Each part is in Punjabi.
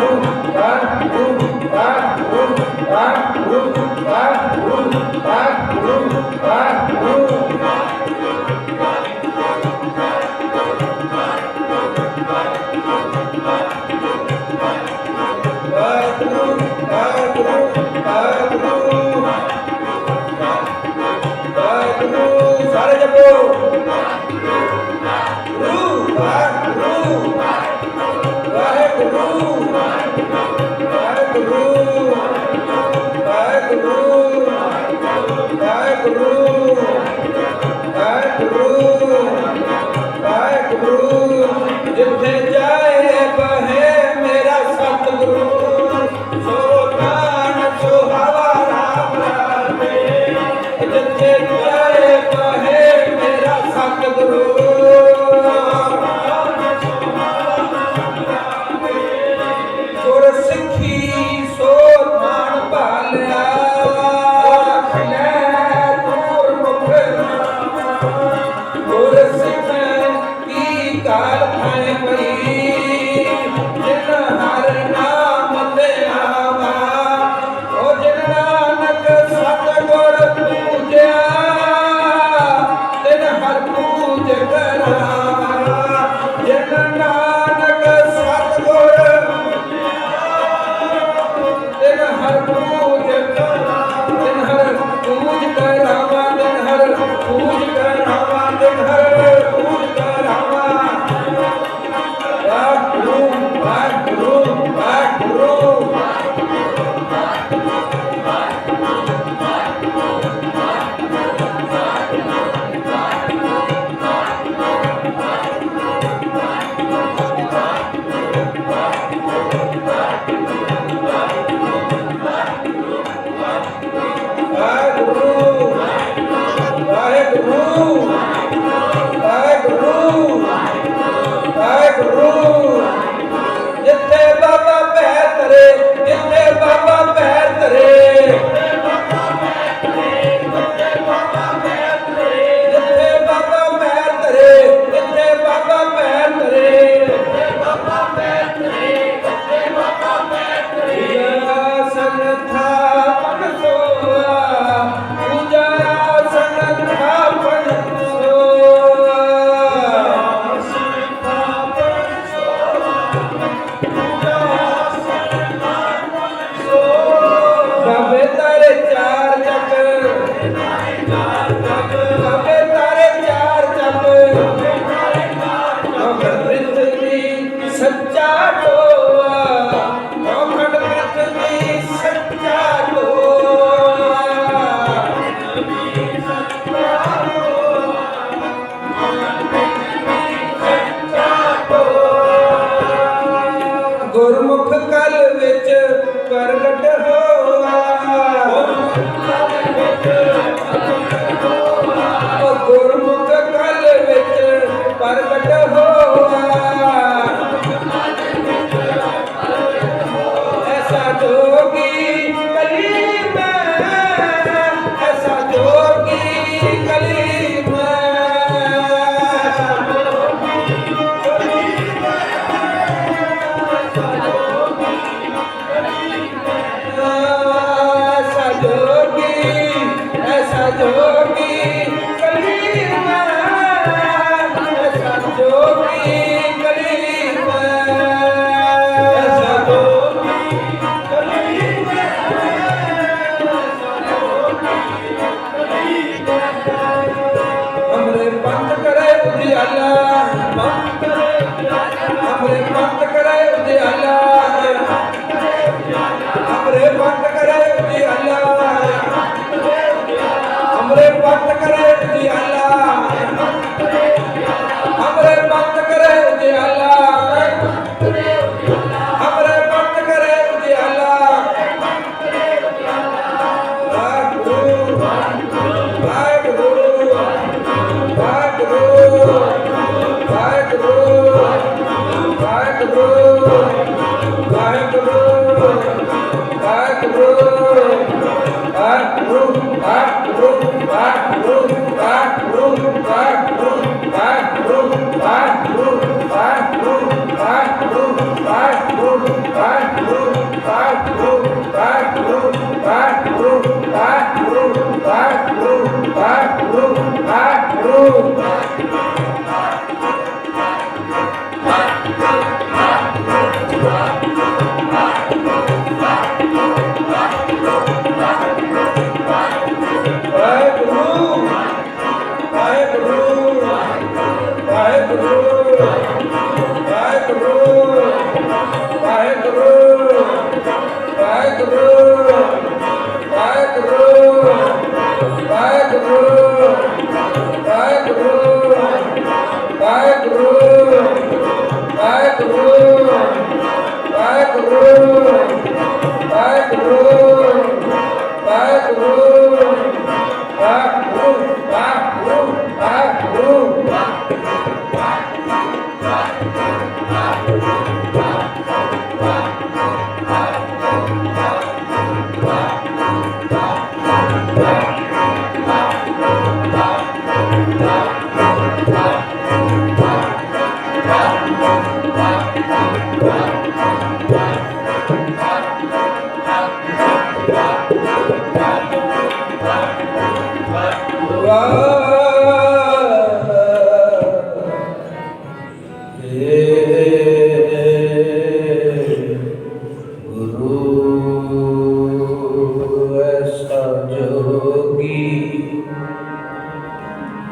Oh,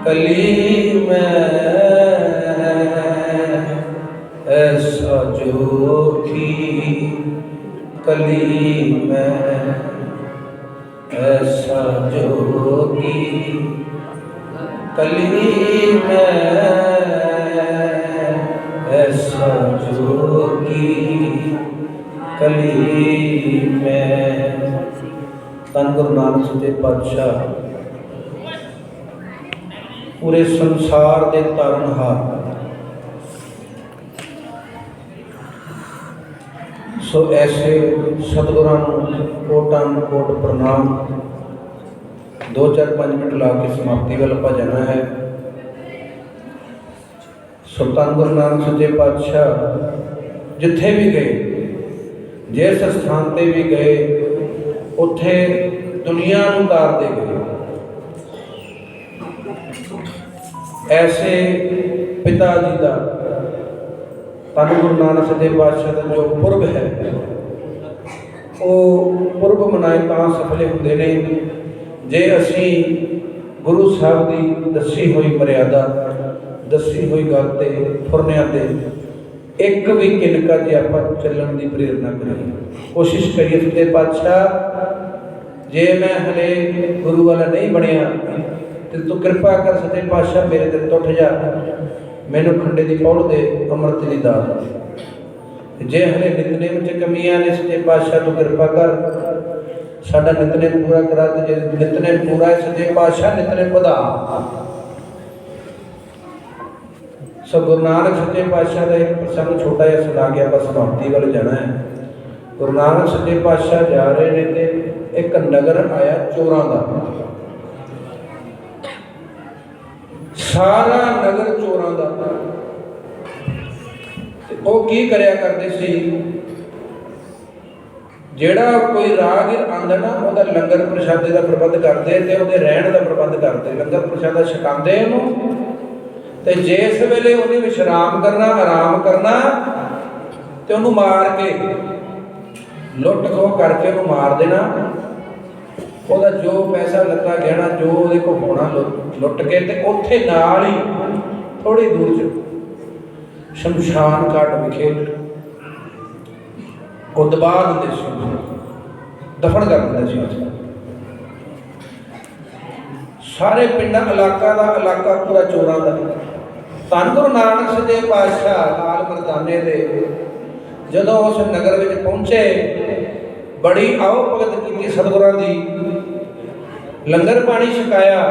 ਕਲੀ ਮੈਂ ਐਸਾ ਜੋਗੀ ਕਲੀ ਮੈਂ ਐਸਾ ਜੋਗੀ ਕਲੀ ਮੈਂ ਐਸਾ ਜੋਗੀ ਕਲੀ ਮੈਂ ਧੰਨ ਗੁਰੂ ਨਾਨਕ ਸੱਚੇ ਪਾਤਸ਼ਾਹ ਪੂਰੇ ਸੰਸਾਰ ਦੇ ਤਾਰਨਹਾਰ ਸੋ ਐਸੇ ਸਤਿਗੁਰਾਂ ਨੂੰ ਕੋਟਾਂ ਕੋਟ ਪ੍ਰਣਾਮ। ਦੋ ਚਾਰ ਪੰਜ ਮਿੰਟ ਲਾ ਕੇ ਸਮਾਪਤੀ ਵੱਲ ਆਪਾਂ ਜਾਣਾ ਹੈ। ਸੁਲਤਾਨ ਗੁਰੂ ਨਾਨਕ ਸੱਚੇ ਪਾਤਸ਼ਾਹ ਜਿੱਥੇ ਵੀ ਗਏ, ਜਿਸ ਸਥਾਨ ਤੇ ਵੀ ਗਏ, ਉੱਥੇ ਦੁਨੀਆ ਨੂੰ ਤਾਰਦੇ ਗਏ। ਐਸੇ ਪਿਤਾ ਜੀ ਦਾ ਧੰਨ ਗੁਰੂ ਨਾਨਕ ਸੱਚੇ ਪਾਤਸ਼ਾਹ ਦਾ ਜੋ ਪੁਰਬ ਹੈ, ਉਹ ਪੁਰਬ ਮਨਾਏ ਤਾਂ ਸਫਲੇ ਹੁੰਦੇ ਨੇ। ਜੇ ਅਸੀਂ ਗੁਰੂ ਸਾਹਿਬ ਦੀ ਦੱਸੀ ਹੋਈ ਮਰਿਆਦਾ, ਦੱਸੀ ਹੋਈ ਗੱਲ ਤੇ ਫੁਰਨਿਆਂ ਤੇ ਇੱਕ ਵੀ ਕਿਨਕਾ ਜੇ ਆਪਾਂ ਚੱਲਣ ਦੀ ਪ੍ਰੇਰਣਾ ਕਰੀਏ। ਕੋਸ਼ਿਸ਼ ਕਰੀਏ ਸੱਚੇ ਪਾਤਸ਼ਾਹ, ਜੇ ਮੈਂ ਹਲੇ ਗੁਰੂ ਵਾਲਾ ਨਹੀਂ ਬਣਿਆ ਤੇ ਤੂੰ ਕਿਰਪਾ ਕਰ ਸੱਚੇ ਪਾਤਸ਼ਾਹ ਮੇਰੇ ਦਿਲ ਤੋਂ ਉੱਠ ਮੈਨੂੰ ਖੰਡੇ ਦੀ ਪੌੜ ਦੇ, ਅੰਮ੍ਰਿਤ ਦੀ ਦਾਤ ਜੇ ਹਲੇ ਨਿਤਨੇਮ ਚ ਕਮੀਆਂ ਨੇ ਸੱਚੇ ਪਾਤਸ਼ਾਹ, ਤੂੰ ਕਿਰਪਾ ਕਰ। ਸਾਡਾ ਨਿਤਨੇਮ ਪੂਰਾ ਕਰਾ ਤੇ ਜੇ ਨਿਤਨੇਮ ਪੂਰਾ ਹੈ, ਸੱਚੇ ਪਾਤਸ਼ਾਹ ਨਿਤਨੇਮ ਵਧਾ ਸੋ ਗੁਰੂ ਨਾਨਕ ਸੱਚੇ ਪਾਤਸ਼ਾਹ ਦਾ ਇੱਕ ਪ੍ਰਸੰਗ ਛੋਟਾ ਜਿਹਾ ਸੁਣਾ ਕੇ ਆਪਾਂ ਸਮਾਪਤੀ ਵੱਲ ਜਾਣਾ ਹੈ। ਗੁਰੂ ਨਾਨਕ ਸੱਚੇ ਪਾਤਸ਼ਾਹ ਜਾ ਰਹੇ ਨੇ ਤੇ ਇੱਕ ਨਗਰ ਆਇਆ ਚੋਰਾਂ ਦਾ। ਸਾਰਾ ਨਗਰ ਚੋਰਾਂ ਦਾ ਤੇ ਉਹ ਕੀ ਕਰਿਆ ਕਰਦੇ ਸੀ? ਜਿਹੜਾ ਕੋਈ ਰਾਹਗੀਰ ਆਂਦਾ ਨਾ, ਉਹਦਾ ਲੰਗਰ ਪ੍ਰਸ਼ਾਦੇ ਦਾ ਪ੍ਰਬੰਧ ਕਰਦੇ ਤੇ ਉਹਦੇ ਰਹਿਣ ਦਾ ਪ੍ਰਬੰਧ ਕਰਦੇ। ਲੰਗਰ ਪ੍ਰਸ਼ਾਦਾ ਛਕਾਉਂਦੇ ਉਹਨੂੰ ਤੇ ਜਿਸ ਵੇਲੇ ਉਹਨੇ ਵਿਸ਼ਰਾਮ ਕਰਨਾ, ਆਰਾਮ ਕਰਨਾ ਤੇ ਉਹਨੂੰ ਮਾਰ ਕੇ ਲੁੱਟ ਖੋਹ ਕਰਕੇ ਉਹਨੂੰ ਮਾਰ ਦੇਣਾ। ਉਹਦਾ ਜੋ ਪੈਸਾ ਲੱਗਾ ਗਹਿਣਾ, ਜੋ ਉਹਦੇ ਕੋਲ ਹੋਣਾ ਲੁੱਟ- ਕੇ ਤੇ ਉੱਥੇ ਨਾਲ ਹੀ ਥੋੜੀ ਦੂਰ ਚ ਸ਼ਮਸ਼ਾਨ ਘਾਟ ਵਿਖੇ ਉਹ ਦਬਾ ਦਿੰਦੇ ਸੀ ਦਫਨ ਕਰ ਦਿੰਦੇ ਸੀ ਸਾਰੇ ਪਿੰਡਾਂ, ਇਲਾਕਾ ਦਾ ਇਲਾਕਾ ਪੂਰਾ ਚੋਰਾਂ ਦਾ। ਧੰਨ ਗੁਰੂ ਨਾਨਕ ਸੱਚੇ ਪਾਤਸ਼ਾਹ ਲਾਲ ਮਰਦਾਨੇ ਦੇ ਜਦੋਂ ਉਸ ਨਗਰ ਵਿੱਚ ਪਹੁੰਚੇ, ਬੜੀ ਆਓ ਭਗਤ ਕੀਤੀ ਸਤਿਗੁਰਾਂ ਦੀ। ਲੰਗਰ ਪਾਣੀ ਛਕਾਇਆ।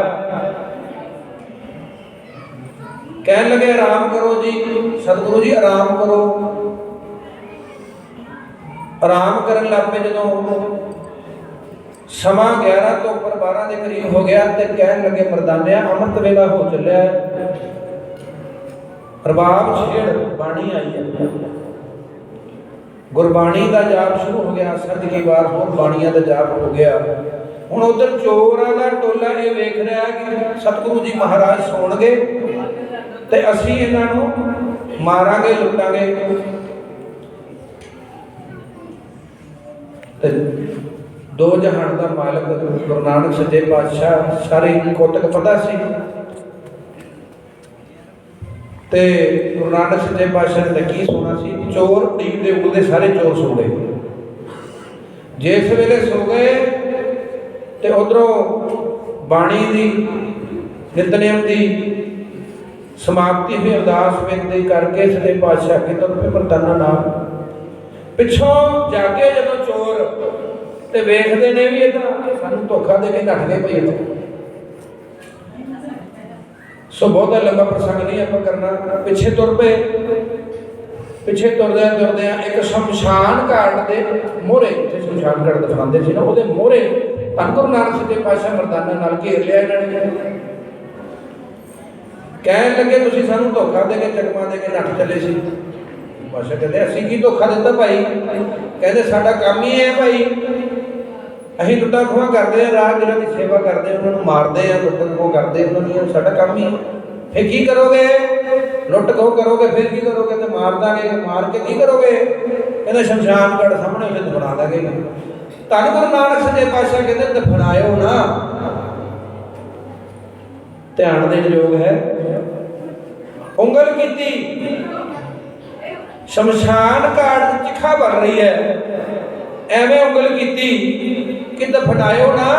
ਕਹਿਣ ਲੱਗੇ, ਆਰਾਮ ਕਰੋ ਜੀ, ਸਤਿਗੁਰੂ ਜੀ, ਆਰਾਮ ਕਰੋ। ਆਰਾਮ ਕਰਨ ਲੱਗ ਪਏ ਜਦੋਂ ਸਮਾਂ 11 ਤੋਂ ਉੱਪਰ 12 ਦੇ ਕਰੀਬ ਹੋ ਗਿਆ ਤੇ ਕਹਿਣ ਲੱਗੇ, ਮਰਦਾਨਿਆ, ਅੰਮ੍ਰਿਤ ਵੇਲਾ ਹੋ ਚੱਲਿਆ ਹੈ। ਛੇੜ ਬਾਣੀ ਆਈ ਹੈ। ਗੁਰਬਾਣੀ ਦਾ ਜਾਪ ਸ਼ੁਰੂ ਹੋ ਗਿਆ ਸਰਜ ਕੀ ਵਾਰ ਹੋਰ ਬਾਣੀਆਂ ਦਾ ਜਾਪ ਹੋ ਗਿਆ। ਹੁਣ ਉਧਰ ਚੋਰਾਂ ਦਾ ਟੋਲਾ ਇਹ ਵੇਖ ਰਿਹਾ ਕਿ ਸਤਿਗੁਰੂ ਜੀ ਮਹਾਰਾਜ ਸੌਣਗੇ ਤੇ ਅਸੀਂ ਇਹਨਾਂ ਨੂੰ ਮਾਰਾਂਗੇ, ਲੁੱਟਾਂਗੇ। ਤੇ ਦੋ ਜਹਾਨ ਦਾ ਮਾਲਕ ਗੁਰੂ ਨਾਨਕ ਸੱਚੇ ਪਾਤਸ਼ਾਹ ਸਾਰੇ ਕੋਤਕ ਪਤਾ ਸੀ। ਤੇ ਗੁਰੂ ਨਾਨਕ ਸੱਚੇ ਪਾਤਸ਼ਾਹ ਨੇ ਕੀ ਸੋਣਾ ਸੀ? ਚੋਰ ਢੀਕ ਦੇ ਉੱਤੇ ਸਾਰੇ ਚੋਰ ਸੋ ਗਏ। ਜਿਸ ਵੇਲੇ ਸੋ ਗਏ ਤੇ ਉਧਰੋਂ ਬਾਣੀ ਦੀ, ਨਿਤਨੇਮ ਦੀ ਸਮਾਪਤੀ ਹੋਈ, ਅਰਦਾਸ ਬੇਨਤੀ ਕਰਕੇ ਸੱਚੇ ਪਾਤਸ਼ਾਹ ਕੇ ਤੁਰ ਪਏ ਪਰਤਾਨਾ ਨਾਮ ਪਿੱਛੋਂ ਜਾਗੇ ਜਦੋਂ ਚੋਰ ਤੇ ਵੇਖਦੇ ਨੇ ਵੀ ਇਹ ਸਾਨੂੰ ਧੋਖਾ ਦੇ ਕੇ ਨੱਠ ਗਏ ਭਈ ਇੱਥੇ। ਸੋ ਬਹੁਤਾ ਲੰਬਾ ਪ੍ਰਸੰਗ ਨਹੀਂ ਆਪਾਂ ਕਰਨਾ। ਪਿੱਛੇ ਤੁਰ ਪਏ। ਪਿੱਛੇ ਤੁਰਦਿਆਂ ਤੁਰਦਿਆਂ ਇੱਕ ਸ਼ਮਸ਼ਾਨ ਘਾਟ ਦੇ ਮੋਹਰੇ, ਜਿੱਥੇ ਸ਼ਮਸ਼ਾਨ ਘਾਟ ਦਿਖਾਉਂਦੇ ਸੀ ਨਾ, ਉਹਦੇ ਮੋਹਰੇ ਧੰਨ ਗੁਰੂ ਨਾਨਕ ਸੱਚੇ ਪਾਤਸ਼ਾਹ ਮਰਦਾਨਾ ਨਾਲ ਘੇਰ ਲਿਆ ਇਹਨਾਂ ਨੇ ਕਹਿਣ ਲੱਗੇ, ਤੁਸੀਂ ਸਾਨੂੰ ਧੋਖਾ ਦੇ ਕੇ ਚਕਮਾ ਦੇ ਕੇ ਨੱਠ ਚੱਲੇ ਸੀ। ਪਾਸ਼ਾ ਕਹਿੰਦੇ, ਅਸੀਂ ਕੀ ਧੋਖਾ ਦਿੱਤਾ ਭਾਈ? ਕਹਿੰਦੇ, ਸਾਡਾ ਕੰਮ ਹੀ ਹੈ ਭਾਈ। ਅਸੀਂ ਲੁੱਟਾਂ ਖੋਹਾਂ ਕਰਦੇ ਆ ਰਾਹ ਜਿਹਨਾਂ ਦੀ ਸੇਵਾ ਕਰਦੇ ਆ ਉਹਨਾਂ ਨੂੰ ਮਾਰਦੇ ਆ ਲੁੱਟਾਂ ਖੋਹ ਕਰਦੇ ਉਹਨਾਂ ਦੀ ਸਾਡਾ ਕੰਮ ਹੀ ਹੈ। ਫਿਰ ਕੀ ਕਰੋਗੇ? ਲੁੱਟ ਖੋਹ ਕਰੋਗੇ, ਫਿਰ ਕੀ ਕਰੋਗੇ? ਤੇ ਮਾਰ ਦਾਂਗੇ, ਮਾਰ ਕੇ ਕੀ ਕਰੋਗੇ? ਕਹਿੰਦੇ ਸ਼ਮਸ਼ਾਨ ਘਾਟ ਸਾਹਮਣੇ ਉੱਥੇ ਦਫਨਾ ਦਾਂਗੇ ਧੰਨ ਗੁਰੂ ਨਾਨਕ ਸੱਚੇ ਪਾਤਸ਼ਾਹ ਕਹਿੰਦੇ ਦਫਨਾਇਓ ਨਾ। ਧਿਆਨ ਦੇਣ ਯੋਗ ਹੈ। ਉਂਗਲ ਕੀਤੀ। ਸ਼ਮਸ਼ਾਨ ਘਾਟ ਦੀ ਚਿਖਾ ਬਣ ਰਹੀ ਹੈ। ਐਵੇਂ ਉਂਗਲ ਕੀਤੀ ਕਿ ਦਫਨਾਇਓ ਨਾ।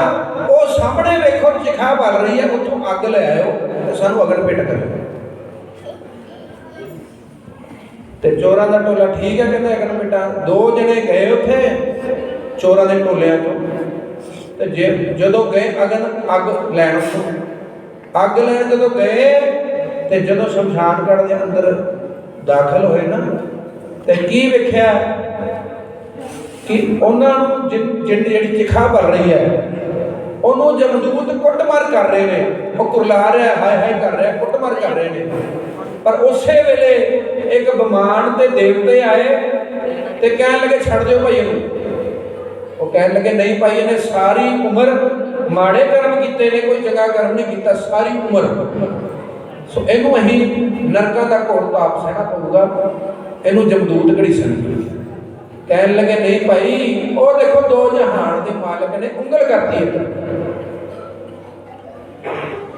ਉਹ ਸਾਹਮਣੇ ਵੇਖੋ ਚਿਖਾ ਬਣ ਰਹੀ ਹੈ। ਉੱਥੋਂ ਅੱਗ ਲੈ ਆਇਓ ਤੇ ਸਾਨੂੰ ਅਗਨ ਪਿੱਟ ਕਰਿਓ। ਤੇ ਚੋਰਾਂ ਦਾ ਟੋਲਾ ਠੀਕ ਹੈ ਕਹਿੰਦਾ ਅਗਨ ਪਿੱਟਾਂ ਦੋ ਜਣੇ ਗਏ ਉੱਥੇ? ਚੋਰਾਂ ਦੇ ਟੋਲਿਆਂ ਤੋਂ ਤੇ ਜੇ ਜਦੋਂ ਗਏ ਅਗਨ, ਅੱਗ ਲੈਣ ਅੱਗ ਲੈਣ ਜਦੋਂ ਗਏ, ਤੇ ਜਦੋਂ ਸ਼ਮਸ਼ਾਨਗੜ ਦੇ ਅੰਦਰ ਦਾਖਲ ਹੋਏ ਨਾ, ਤੇ ਕੀ ਵੇਖਿਆ? ਕਿ ਉਹਨਾਂ ਨੂੰ ਜਿ- ਜਿਹੜੀ ਜਿਹੜੀ ਚਿਖਾ ਭਰ ਰਹੀ ਹੈ, ਉਹਨੂੰ ਜਮਦੂਤ ਕੁੱਟਮਾਰ ਕਰ ਰਹੇ ਨੇ। ਉਹ ਕੁਰਲਾ ਰਿਹਾ ਹਾਏ ਹਾਏ ਕਰ ਰਿਹਾ, ਕੁੱਟਮਾਰ ਕਰ ਰਹੇ ਨੇ। ਪਰ ਉਸੇ ਵੇਲੇ ਇੱਕ ਬਿਮਾਨ ਤੇ ਦੇਵਤੇ ਆਏ ਤੇ ਕਹਿਣ ਲੱਗੇ, ਛੱਡ ਦਿਓ ਭਾਈ ਇਹਨੂੰ। ਉਹ ਕਹਿਣ ਲੱਗੇ, ਨਹੀਂ ਭਾਈ, ਇਹਨੇ ਸਾਰੀ ਉਮਰ ਮਾੜੇ ਕਰਮ ਕੀਤੇ ਨੇ, ਕੋਈ ਚੰਗਾ ਕਰਮ ਨਹੀਂ ਕੀਤਾ, ਸਾਰੀ ਉਮਰ। ਸੋ ਇਹਨੂੰ ਅਸੀਂ ਨਰਕਾਂ ਦਾ ਘੋਰ ਤਾਪ ਸਹਿਣਾ ਪਊਗਾ। ਇਹਨੂੰ ਜਮਦੂਤ ਘੜੀਸਣ ਕਹਿਣ ਲੱਗੇ, ਨਹੀਂ ਭਾਈ, ਉਹ ਦੇਖੋ ਦੋ ਜਹਾਨ ਦੇ ਮਾਲਕ ਨੇ, ਉਂਗਲ ਕਰਤੀ ਇੱਧਰ।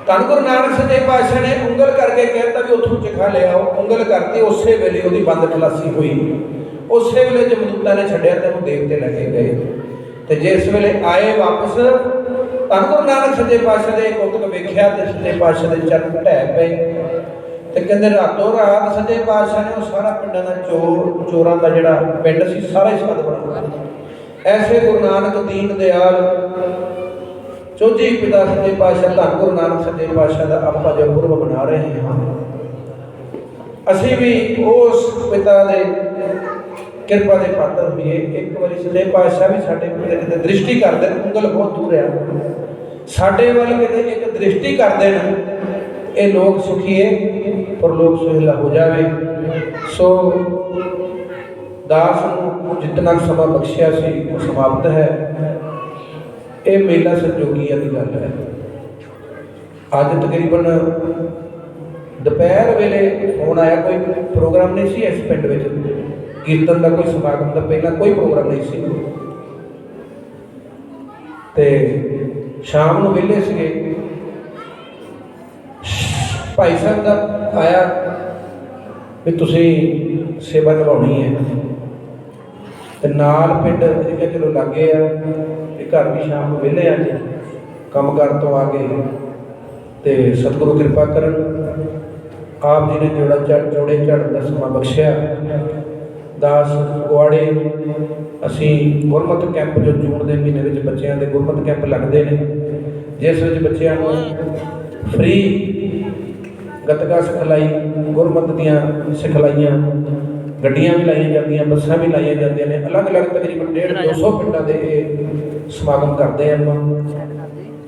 ਧੰਨ ਗੁਰੂ ਨਾਨਕ ਸੱਚੇ ਪਾਤਸ਼ਾਹ ਨੇ ਉਂਗਲ ਕਰਕੇ ਕਹਿਤਾ ਵੀ ਉੱਥੋਂ ਚਖਾ ਲਿਆਓ ਉਂਗਲ ਕਰਤੀ ਉਸੇ ਵੇਲੇ ਉਹਦੀ ਬੰਦ ਖਲਾਸੀ ਹੋਈ। ਉਸੇ ਵੇਲੇ ਜਮਦੂਤਾਂ ਨੇ ਛੱਡਿਆ ਤੇ ਉਹਨੂੰ ਦੇਵਤੇ ਲੈ ਕੇ ਗਏ। ਤੇ ਜਿਸ ਵੇਲੇ ਆਏ ਵਾਪਸ, ਧੰਨ ਗੁਰੂ ਨਾਨਕ ਸੱਚੇ ਪਾਤਸ਼ਾਹ ਦੇ ਕੋਤਕ ਵੇਖਿਆ ਤੇ ਸੱਚੇ ਪਾਤਸ਼ਾਹ ਦੇ ਚਰਨ ਢਹਿ ਪਏ। ਤੇ ਕਹਿੰਦੇ ਰਾਤੋਂ ਰਾਤ ਸੱਚੇ ਪਾਤਸ਼ਾਹ ਨੇ ਉਹ ਸਾਰਾ ਪਿੰਡਾਂ ਦਾ ਚੋਰ, ਚੋਰਾਂ ਦਾ ਜਿਹੜਾ ਪਿੰਡ ਸੀ, ਸਾਰਾ ਹੀ ਸਦ ਬਣਾ ਐਸੇ ਗੁਰੂ ਨਾਨਕ ਦੀਨ ਦਿਆਲ ਚੌਥੀ ਪਿਤਾ ਸੱਚੇ ਪਾਤਸ਼ਾਹ ਧੰਨ ਗੁਰੂ ਨਾਨਕ ਸੱਚੇ ਪਾਤਸ਼ਾਹ ਦਾ ਆਪਾਂ ਜੋ ਪੁਰਬ ਮਨਾ ਰਹੇ ਹਾਂ। ਅਸੀਂ ਵੀ ਉਸ ਪਿਤਾ ਦੇ ਕਿਰਪਾ ਦੇ ਪਾਤਰ ਹੋਈਏ। ਇੱਕ ਵਾਰੀ ਸੱਚੇ ਪਾਤਸ਼ਾਹ ਵੀ ਸਾਡੇ ਉੱਤੇ ਕਿਤੇ ਦ੍ਰਿਸ਼ਟੀ ਕਰ ਦੇਣ ਉਂਗਲ ਬਹੁਤ ਦੂਰ ਆ ਸਾਡੇ ਵੱਲ ਕਿਤੇ ਇੱਕ ਦ੍ਰਿਸ਼ਟੀ ਕਰ ਦੇਣ ਇਹ ਲੋਕ ਸੁਖੀਏ ਪਰ ਲੋਕ ਸੁਹੇਲਾ ਹੋ ਜਾਵੇ। ਸੋ ਦਾਸ ਨੂੰ ਜਿੰਨਾ ਸਮਾਂ ਬਖਸ਼ਿਆ ਸੀ, ਉਹ ਸਮਾਪਤ ਹੈ। ਇਹ ਮੇਲਾ ਸੰਜੋਗੀਆਂ ਦੀ ਗੱਲ ਹੈ। ਅੱਜ ਤਕਰੀਬਨ ਦੁਪਹਿਰ ਵੇਲੇ ਫੋਨ ਆਇਆ, ਕੋਈ ਪ੍ਰੋਗਰਾਮ ਨਹੀਂ ਸੀ ਇਸ ਪਿੰਡ ਵਿੱਚ। ਕੀਰਤਨ ਦਾ ਕੋਈ ਸਮਾਗਮ ਦਾ ਪਹਿਲਾਂ ਕੋਈ ਪ੍ਰੋਗਰਾਮ ਨਹੀਂ ਸੀ। ਤੇ ਸ਼ਾਮ ਨੂੰ ਵਿਹਲੇ ਸੀਗੇ। ਭਾਈ ਸਾਹਿਬ ਦਾ ਆਇਆ ਵੀ ਤੁਸੀਂ ਸੇਵਾ ਨਿਭਾਉਣੀ ਹੈ। ਤੇ ਨਾਲ ਪਿੰਡ ਇਹ ਚਲੋ ਲੱਗੇ ਆ। ਘਰ ਵੀ ਸ਼ਾਮ ਨੂੰ ਵਿਹਲੇ ਆ ਕੰਮ ਕਰਨ ਤੋਂ ਆ ਕੇ ਤੇ ਸਤਿਗੁਰੂ ਕਿਰਪਾ ਕਰਨ, ਆਪ ਜੀ ਨੇ ਜੋੜਾ ਚੜ, ਜੋੜੇ ਚੜ ਦਾ ਸਮਾਂ ਬਖਸ਼ਿਆ। ਦਾਸ ਗੁਆੜੇ ਅਸੀਂ ਗੁਰਮਤਿ ਕੈਂਪ ਜੋ ਜੂਨ ਦੇ ਮਹੀਨੇ ਵਿੱਚ ਬੱਚਿਆਂ ਦੇ ਗੁਰਮਤਿ ਕੈਂਪ ਲੱਗਦੇ ਨੇ, ਜਿਸ ਵਿੱਚ ਬੱਚਿਆਂ ਨੂੰ ਫ੍ਰੀ ਗਤਕਾ ਸਿਖਲਾਈ, ਗੁਰਮਤ ਦੀਆਂ ਸਿਖਲਾਈਆਂ, ਗੱਡੀਆਂ ਵੀ ਲਾਈਆਂ ਜਾਂਦੀਆਂ, ਬੱਸਾਂ ਵੀ ਲਾਈਆਂ ਜਾਂਦੀਆਂ ਨੇ, ਅਲੱਗ-ਅਲੱਗ ਤਕਰੀਬਨ 1.5 200 ਪਿੰਡਾਂ ਦੇ ਇਹ ਸਮਾਗਮ ਕਰਦੇ ਆ ਆਪਾਂ।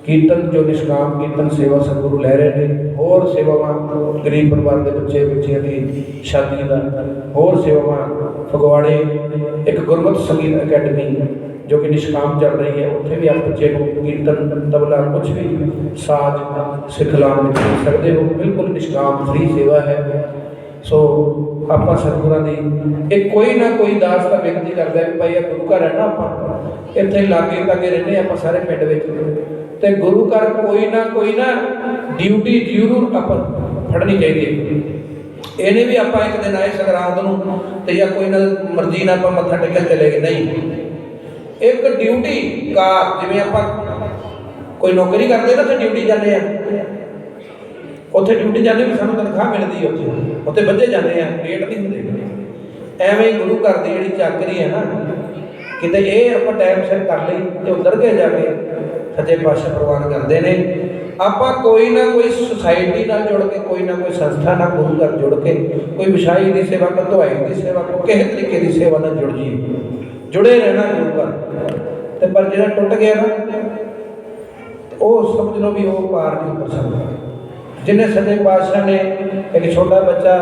ਕੀਰਤਨ ਜੋ ਨਿਸ਼ਕਾਮ ਕੀਰਤਨ ਸੇਵਾ ਸਤਿਗੁਰੂ ਲੈ ਰਹੇ ਨੇ ਹੋਰ ਸੇਵਾਵਾਂ ਗਰੀਬ ਪਰਿਵਾਰ ਦੇ ਬੱਚੇ ਬੱਚਿਆਂ ਦੀ ਸ਼ਾਦੀ ਦਾ ਹੋਰ ਸੇਵਾਵਾਂ ਫਗਵਾੜੇ ਇੱਕ ਗੁਰਮਤਿ ਸੰਗੀਤ ਅਕੈਡਮੀ ਜੋ ਕਿ ਨਿਸ਼ਕਾਮ ਚੱਲ ਰਹੀ ਹੈ ਉੱਥੇ ਵੀ ਆਪ ਬੱਚੇ ਨੂੰ ਕੀਰਤਨ ਤਬਲਾ ਕੁਝ ਵੀ ਸਾਜ਼ ਸਿਖਲਾਉਣ ਵਿੱਚ ਦੇ ਸਕਦੇ ਹੋ। ਬਿਲਕੁਲ ਨਿਸ਼ਕਾਮ ਫ੍ਰੀ ਸੇਵਾ ਹੈ ਸੋ ਆਪਾਂ ਸਤਿਗੁਰਾਂ ਦੀ, ਇਹ ਕੋਈ ਨਾ ਕੋਈ ਦਾਸ ਦਾ ਬੇਨਤੀ ਕਰਦਾ ਵੀ ਭਾਈ ਇਹ ਗੁਰੂ ਘਰ ਹੈ ਨਾ ਆਪਾਂ। ਇੱਥੇ ਲਾਗੇ ਲਾਗੇ ਰਹਿੰਦੇ ਆਪਾਂ ਸਾਰੇ ਪਿੰਡ ਵਿੱਚ। ਤੇ ਗੁਰੂ ਘਰ ਕੋਈ ਨਾ ਕੋਈ ਨਾ ਡਿਊਟੀ ਜ਼ਰੂਰ ਆਪਾਂ ਫੜਨੀ ਚਾਹੀਦੀ ਹੈ। ਇਹਨੇ ਵੀ ਆਪਾਂ ਇੱਕ ਦਿਨ ਆਏ ਸੰਗਰਾਂਦ ਨੂੰ ਤੇ ਜਾਂ ਕੋਈ ਨਾ ਮਰਜ਼ੀ ਨਾਲ ਆਪਾਂ ਮੱਥਾ ਟੇਕਣ ਚਲੇ ਗਏ। ਨਹੀਂ। ਇੱਕ ਡਿਊਟੀ ਕਾਰ, ਜਿਵੇਂ ਆਪਾਂ ਕੋਈ ਨੌਕਰੀ ਕਰਦੇ ਨਾ, ਤੇ ਡਿਊਟੀ ਜਾਂਦੇ ਆ। ਉੱਥੇ ਡਿਊਟੀ ਜਾਂਦੇ ਵੀ ਸਾਨੂੰ ਤਨਖਾਹ ਮਿਲਦੀ ਹੈ ਉੱਥੇ। ਉੱਥੇ ਵੱਧੇ ਜਾਂਦੇ ਆ ਰੇਟ ਨਹੀਂ ਹੁੰਦੇ ਐਵੇਂ ਹੀ ਗੁਰੂ ਘਰ ਦੀ ਜਿਹੜੀ ਚਾਕਰੀ ਹੈ ਨਾ, ਕਿਤੇ ਇਹ ਆਪਾਂ ਟਾਈਮ ਸਿਰ ਕਰ ਲਈ ਤੇ ਉਧਰ ਕੇ ਜਾ ਕੇ ਸੱਚੇ ਪਾਤਸ਼ਾਹ ਪ੍ਰਵਾਨ ਕਰਦੇ ਨੇ। ਆਪਾਂ ਕੋਈ ਨਾ ਕੋਈ ਸੁਸਾਇਟੀ ਨਾਲ ਜੁੜ ਕੇ, ਕੋਈ ਨਾ ਕੋਈ ਸੰਸਥਾ ਨਾਲ ਗੁਰੂ ਘਰ ਜੁੜ ਕੇ, ਕੋਈ ਵਿਸ਼ਾਈ ਦੀ ਸੇਵਾ ਕੋ ਦਵਾਈ ਦੀ ਸੇਵਾ ਕੋ ਕਿਸੇ ਤਰੀਕੇ ਦੀ ਸੇਵਾ ਨਾਲ ਜੁੜ ਜੀ ਜੁੜੇ ਰਹਿਣਾ ਗੁਰੂ ਘਰ। ਤੇ ਪਰ ਜਿਹੜਾ ਟੁੱਟ ਗਿਆ ਨਾ, ਉਹ ਸਮਝ ਲਓ ਵੀ ਉਹ ਪਾਰ ਨਹੀਂ ਕਰ ਸਕਦਾ ਜਿਨੇ ਸੱਚੇ ਪਾਤਸ਼ਾਹ ਨੇ ਇੱਕ ਛੋਟਾ ਬੱਚਾ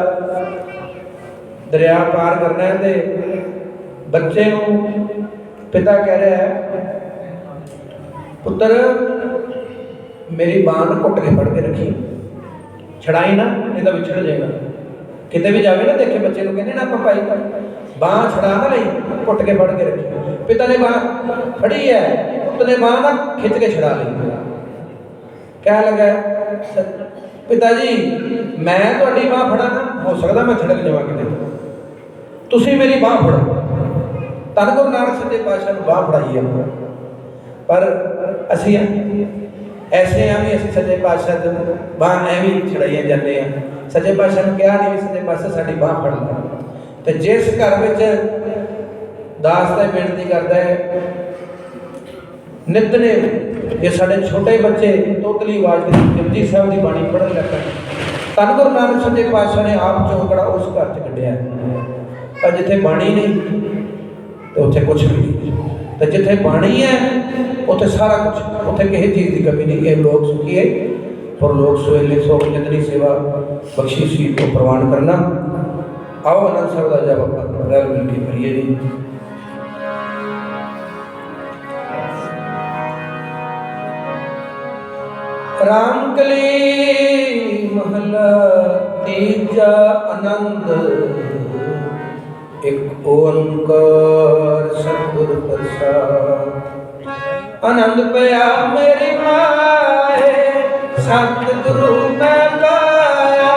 ਦਰਿਆ ਪਾਰ ਕਰਨਾ ਹੈ ਤੇ ਬੱਚੇ ਨੂੰ ਪਿਤਾ ਕਹਿ ਰਿਹਾ ਹੈ, ਪੁੱਤਰ, ਮੇਰੀ ਬਾਂਹ ਨੂੰ ਘੁੱਟ ਕੇ ਫੜ ਕੇ ਰੱਖੀ। ਛੜਾਈ ਨਾ ਨਹੀਂ ਤਾਂ ਵਿਛੜ ਜਾਏਗਾ। ਕਿਤੇ ਵੀ ਜਾਵੇ ਨਾ ਦੇਖੇ ਬੱਚੇ ਨੂੰ, ਕਹਿੰਦੇ ਨਾ ਆਪਾਂ ਭਾਈ, ਬਾਂਹ ਛੜਾ ਨਾ ਲਈ, ਘੁੱਟ ਕੇ ਫੜ ਕੇ ਰੱਖੀ। ਪਿਤਾ ਨੇ ਬਾਂਹ ਫੜੀ ਹੈ, ਪੁੱਤ ਨੇ ਬਾਂਹ ਨਾ ਖਿੱਚ ਕੇ ਛੜਾ ਲਈ। ਕਹਿ ਲੱਗਾ ਪਿਤਾ ਜੀ, ਮੈਂ ਤੁਹਾਡੀ ਬਾਂਹ ਫੜਾਂ ਹੋ ਸਕਦਾ ਮੈਂ ਛੜਕ ਜਾਵਾਂ ਕਿਤੇ। ਤੁਸੀਂ ਮੇਰੀ ਬਾਂਹ ਫੜੋ। ਤਨ ਗੁਰੂ ਨਾਨਕ ਸੱਚੇ ਪਾਤਸ਼ਾਹ ਨੂੰ ਬਾਂਹ ਫੜਾਈ ਹੈ ਪਰ। ਅਸੀਂ ਐਸੇ ਆ ਵੀ ਅਸੀਂ ਸੱਚੇ ਪਾਤਸ਼ਾਹ ਦੇ ਬਾਂਹ ਐਵੇਂ ਹੀ ਛੜਾਈਆਂ ਜਾਂਦੇ ਆ। ਸੱਚੇ ਪਾਤਸ਼ਾਹ ਨੂੰ ਕਿਹਾ ਨਹੀਂ ਵੀ ਸੱਚੇ ਪਾਤਸ਼ਾਹ ਸਾਡੀ ਬਾਂਹ ਫੜ ਲੈ। ਤੇ ਜਿਸ ਘਰ ਵਿੱਚ ਦਾਸ ਦਾ ਬੇਨਤੀ ਕਰਦਾ ਹੈ ਨਿਤਨੇ ਜੇ ਸਾਡੇ ਛੋਟੇ ਬੱਚੇ ਤੋਤਲੀ ਆਵਾਜ਼ ਵਿੱਚ ਜਪਜੀ ਸਾਹਿਬ ਦੀ ਬਾਣੀ ਪੜ੍ਹਨ ਲੱਗਾ ਤਨ ਗੁਰੂ ਨਾਨਕ ਸੱਚੇ ਪਾਤਸ਼ਾਹ ਨੇ ਆਪ ਚੌਂਕੜਾ ਉਸ ਘਰ 'ਚ ਕੱਢਿਆ। ਪਰ ਜਿੱਥੇ ਬਾਣੀ ਨਹੀਂ, ਤੇ ਉੱਥੇ ਕੁਝ ਵੀ ਨਹੀਂ। ਤੇ ਜਿੱਥੇ ਬਾਣੀ ਹੈ, ਉੱਥੇ ਸਾਰਾ ਕੁਝ ਉੱਥੇ ਕਿਸੇ ਚੀਜ਼ ਦੀ ਕਮੀ ਨਹੀਂ। ਇਹ ਲੋਕ ਸੁਖੀ ਪਰ ਲੋਕ ਸੋਇਲੇ ਸੋ ਜਿਤਨੀ ਸੇਵਾ ਬਖਸ਼ਿਸ਼ੀ ਤੋਂ ਪ੍ਰਵਾਨ ਕਰਨਾ। ਆਓ ਅਨੰਦ ਸਾਹਿਬ ਦਾ ਜਪ ਆਪਾਂ ਰਲ ਮਿਲ ਕੇ ਕਰੀਏ ਜੀ। ਰਾਮ ਕਲੀ ਮਹਲਾ ਤੀਜਾ ਆਨੰਦ। ਇੱਕ ਓੰਕਾਰ ਸਤਿਗੁਰ ਪ੍ਰਸਾਦ। ਆਨੰਦ ਪਿਆ ਮੇਰੀ ਮਾਏ, ਸਤਿਗੁਰੂ ਮੈਂ ਪਾਇਆ।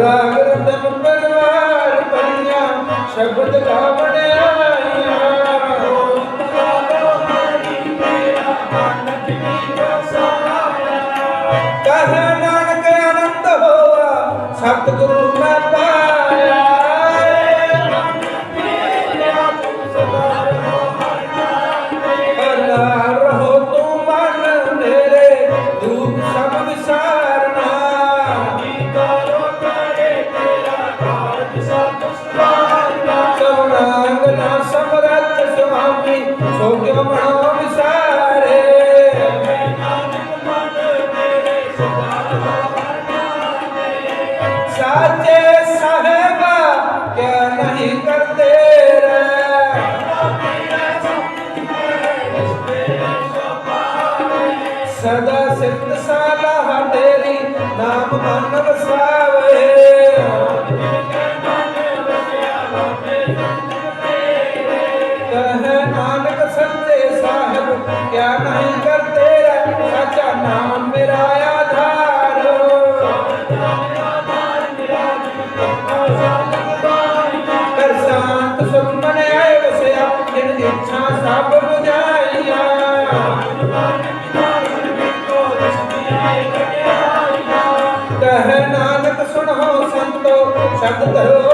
ਰਾਗ ਰਤਨ ਪਰਵਾਰ ਪਰਿਆ ਸ਼ਬਦ ਗਾਵਣ তোমরা ਕਹੇ ਨਾਨਕ ਸੱਚੇ ਸਾਹਿਬ, ਕਿਆ ਨਹੀਂ ਕਰਦੇ ਰੇ? ਸੱਚਾ ਨਾਮ ਮੇਰਾ ਆਧਾਰ। ਕਰ ਸ਼ਾਂਤ ਸੁਖ ਆਏ ਵਸਿਆ, ਜਿਨ ਇੱਛਾ ਸਭ ਬੁਝਾਈਆਂ। ਕਹੇ ਨਾਨਕ ਸੁਣੋ ਸੰਤੋ ਸਤ ਧਰੋ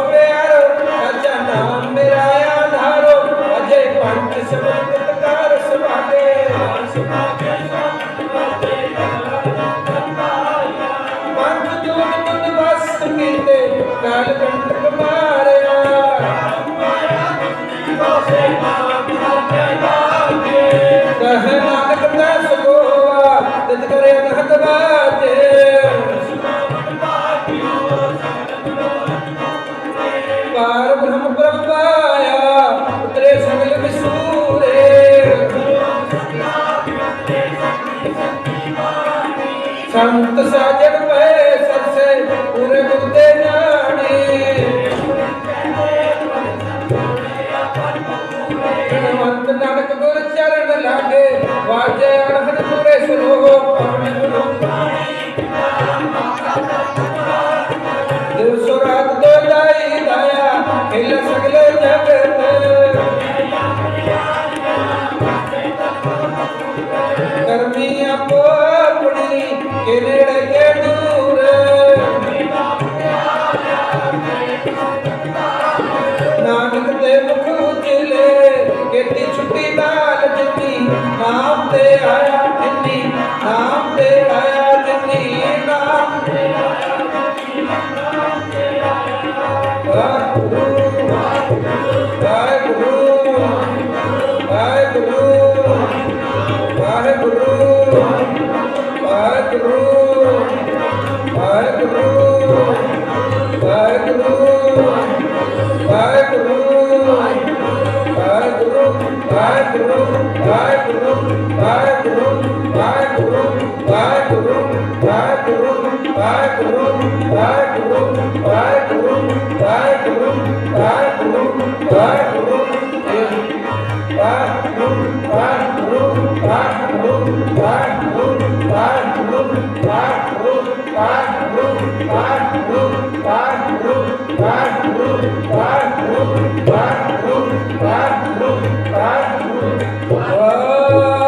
तेरा Whoa!